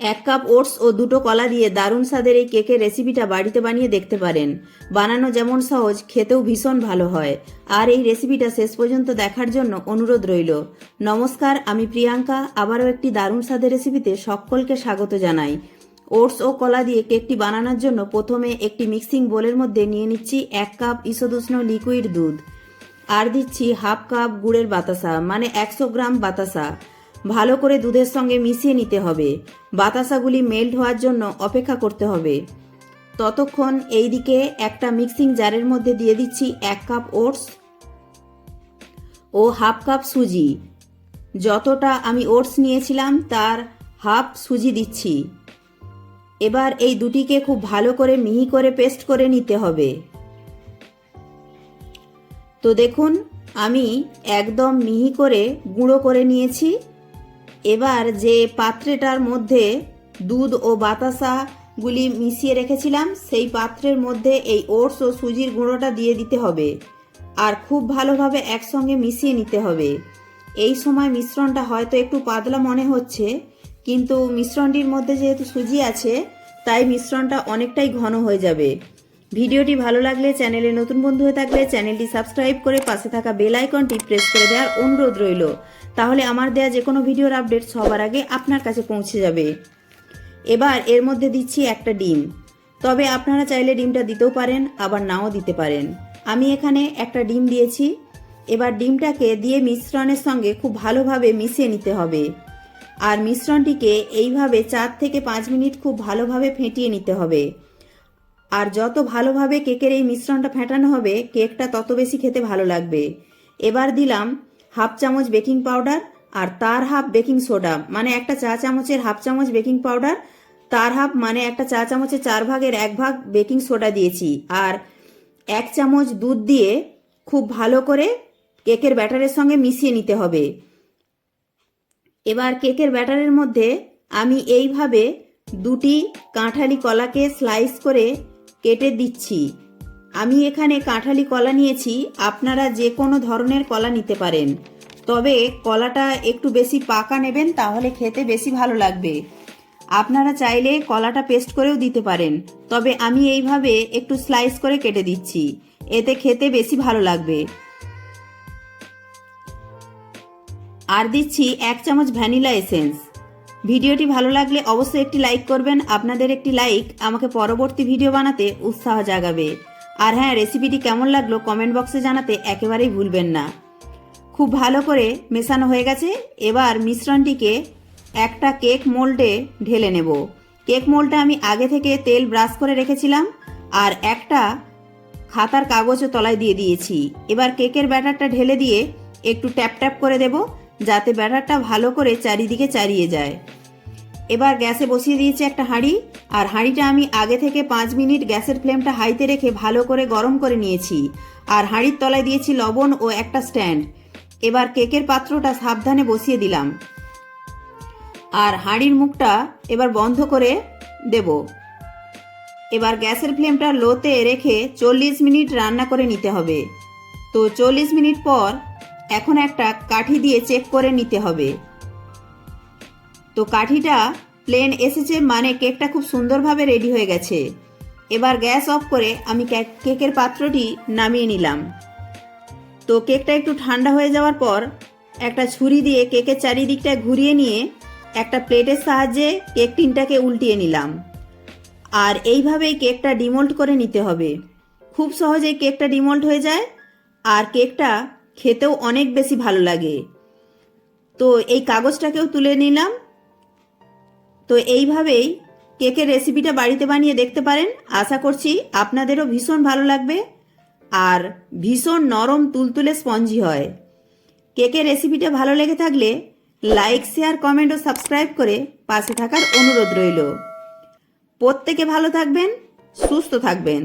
এক cup oats ও দুটো কলা দিয়ে দারুণ স্বাদের এই কেকের রেসিপিটা বাড়িতে বানিয়ে দেখতে পারেন। বানানো যেমন সহজ, খেতেও ভীষণ ভালো হয়। আর এই রেসিপিটা শেষ পর্যন্ত দেখার জন্য অনুরোধ রইল। নমস্কার, আমি প্রিয়াঙ্কা। আবারও একটি দারুণ স্বাদের রেসিপিতে সকলকে স্বাগত জানাই। ওটস ও কলা দিয়ে কেকটি বানানোর জন্য প্রথমে একটি মিক্সিং বোলের মধ্যে নিয়ে নিচ্ছি এক কাপ ঈষদুষ্ণ লিকুইড দুধ। আর দিচ্ছি হাফ কাপ গুড়ের বাতাসা মানে একশো গ্রাম বাতাসা। ভালো করে দুধের সঙ্গে মিশিয়ে নিতে হবে। বাতাসাগুলি মেল্ট হওয়ার জন্য অপেক্ষা করতে হবে। ততক্ষণ এইদিকে একটা মিক্সিং জারের মধ্যে দিয়ে দিচ্ছি এক কাপ ওটস ও হাফ কাপ সুজি। যতটা আমি ওটস নিয়েছিলাম, তার হাফ সুজি দিচ্ছি। এবার এই দুটিকে খুব ভালো করে মিহি করে পেস্ট করে নিতে হবে। তো দেখুন, আমি একদম মিহি করে গুঁড়ো করে নিয়েছি। এবার যে পাত্রেটার মধ্যে দুধ ও বাতাসাগুলি মিশিয়ে রেখেছিলাম, সেই পাত্রের মধ্যে এই ওটস ও সুজির গুঁড়োটা দিয়ে দিতে হবে আর খুব ভালোভাবে একসঙ্গে মিশিয়ে নিতে হবে। এই সময় মিশ্রণটা হয়তো একটু পাতলা মনে হচ্ছে, কিন্তু মিশ্রণটির মধ্যে যেহেতু সুজি আছে, তাই মিশ্রণটা অনেকটাই ঘন হয়ে যাবে। ভিডিওটি ভালো লাগলে চ্যানেলে নতুন বন্ধু হয়ে থাকলে চ্যানেলটি সাবস্ক্রাইব করে পাশে থাকা বেল আইকনটি প্রেস করে দেওয়ার অনুরোধ রইল। তাহলে আমার দেয়া যে কোনো ভিডিওর আপডেট সবার আগে আপনার কাছে পৌঁছে যাবে। এবার এর মধ্যে দিচ্ছি একটা ডিম। তবে আপনারা চাইলে ডিমটা দিতেও পারেন, আবার নাও দিতে পারেন। আমি এখানে একটা ডিম দিয়েছি। এবার ডিমটাকে দিয়ে মিশ্রণের সঙ্গে খুব ভালোভাবে মিশিয়ে নিতে হবে। আর মিশ্রণটিকে এইভাবে চার থেকে পাঁচ মিনিট খুব ভালোভাবে ফেটিয়ে নিতে হবে। আর যত ভালোভাবে কেকের এই মিশ্রণটা ফেটানো হবে, কেকটা তত বেশি খেতে ভালো লাগবে। এবার দিলাম হাফ চামচ বেকিং পাউডার আর তার হাফ বেকিং সোডা মানে একটা চা চামচের হাফ চামচ বেকিং পাউডার, তার হাফ মানে একটা চা চামচের চার ভাগের এক ভাগ বেকিং সোডা দিয়েছি। আর এক চামচ দুধ দিয়ে খুব ভালো করে কেকের ব্যাটারের সঙ্গে মিশিয়ে নিতে হবে। এবার কেকের ব্যাটারের মধ্যে আমি এইভাবে দুটি কাঁঠালি কলাকে স্লাইস করে কেটে দিচ্ছি। আমি এখানে কাঁঠালি কলা নিয়েছি, আপনারা যে কোনো ধরনের কলা নিতে পারেন। তবে কলাটা একটু বেশি পাকা নেবেন, তাহলে খেতে বেশি ভালো লাগবে। আপনারা চাইলে কলাটা পেস্ট করেও দিতে পারেন, তবে আমি এইভাবে একটু স্লাইস করে কেটে দিচ্ছি, এতে খেতে বেশি ভালো লাগবে। আর দিচ্ছি এক চামচ ভ্যানিলা এসেন্স। ভিডিওটি ভালো লাগলে অবশ্যই একটি লাইক করবেন, আপনাদের একটি লাইক আমাকে পরবর্তী ভিডিও বানাতে উৎসাহ জাগাবে। আর হ্যাঁ রেসিপিটি কেমন লাগল কমেন্ট বক্সে জানাতে একেবারেই ভুলবেন না। খুব ভালো করে মেশানো হয়ে গেছে, এবার মিশ্রণটিকে একটা কেক মোল্ডে ঢেলে নেব। কেক মোল্ডটা আমি আগে থেকে তেল ব্রাশ করে রেখেছিলাম, আর একটা খাতার কাগজও তলায় দিয়ে দিয়েছি। এবার কেকের ব্যাটারটা ঢেলে দিয়ে একটু ট্যাপ ট্যাপ করে দেব যাতে ব্যাটারটা ভালো করে চারিদিকে চারিয়ে যায়। এবার গ্যাসে বসিয়ে দিয়েছি একটা হাঁড়ি, আর হাঁড়িটা আমি আগে থেকে পাঁচ মিনিট গ্যাসের ফ্লেমটা হাইতে রেখে ভালো করে গরম করে নিয়েছি, আর হাঁড়ির তলায় দিয়েছি লবণ ও একটা স্ট্যান্ড। এবার কেকের পাত্রটা সাবধানে বসিয়ে দিলাম। আর হাঁড়ির মুখটা এবার বন্ধ করে দেব। এবার গ্যাসের ফ্লেমটা লোতে রেখে চল্লিশ মিনিট রান্না করে নিতে হবে। তো চল্লিশ মিনিট পর এখন একটা কাঠি দিয়ে চেক করে নিতে হবে। তো কাঠিটা প্লেন এসেছে মানে কেকটা খুব সুন্দরভাবে রেডি হয়ে গেছে। এবার গ্যাস অফ করে আমি কেকের পাত্রটি নামিয়ে নিলাম। তো কেকটা একটু ঠান্ডা হয়ে যাওয়ার পর একটা ছুরি দিয়ে কেকের চারিদিকটা ঘুরিয়ে নিয়ে একটা প্লেটের সাহায্যে কেক টিনটাকে উল্টিয়ে নিলাম। আর এইভাবেই কেকটা ডিমোল্ড করে নিতে হবে। খুব সহজেই কেকটা ডিমোল্ড হয়ে যায় আর কেকটা খেতেও অনেক বেশি ভালো লাগে। তো এই কাগজটাকেও তুলে নিলাম। তো এইভাবেই কেকের রেসিপিটা বাড়িতে বানিয়ে দেখতে পারেন। আশা করছি আপনাদেরও ভীষণ ভালো লাগবে। আর ভীষণ নরম তুলতুলে স্পঞ্জি হয়। কেকের রেসিপিটা ভালো লেগে থাকলে লাইক, শেয়ার, কমেন্ট ও সাবস্ক্রাইব করে পাশে থাকার অনুরোধ রইল। প্রত্যেকে ভালো থাকবেন, সুস্থ থাকবেন।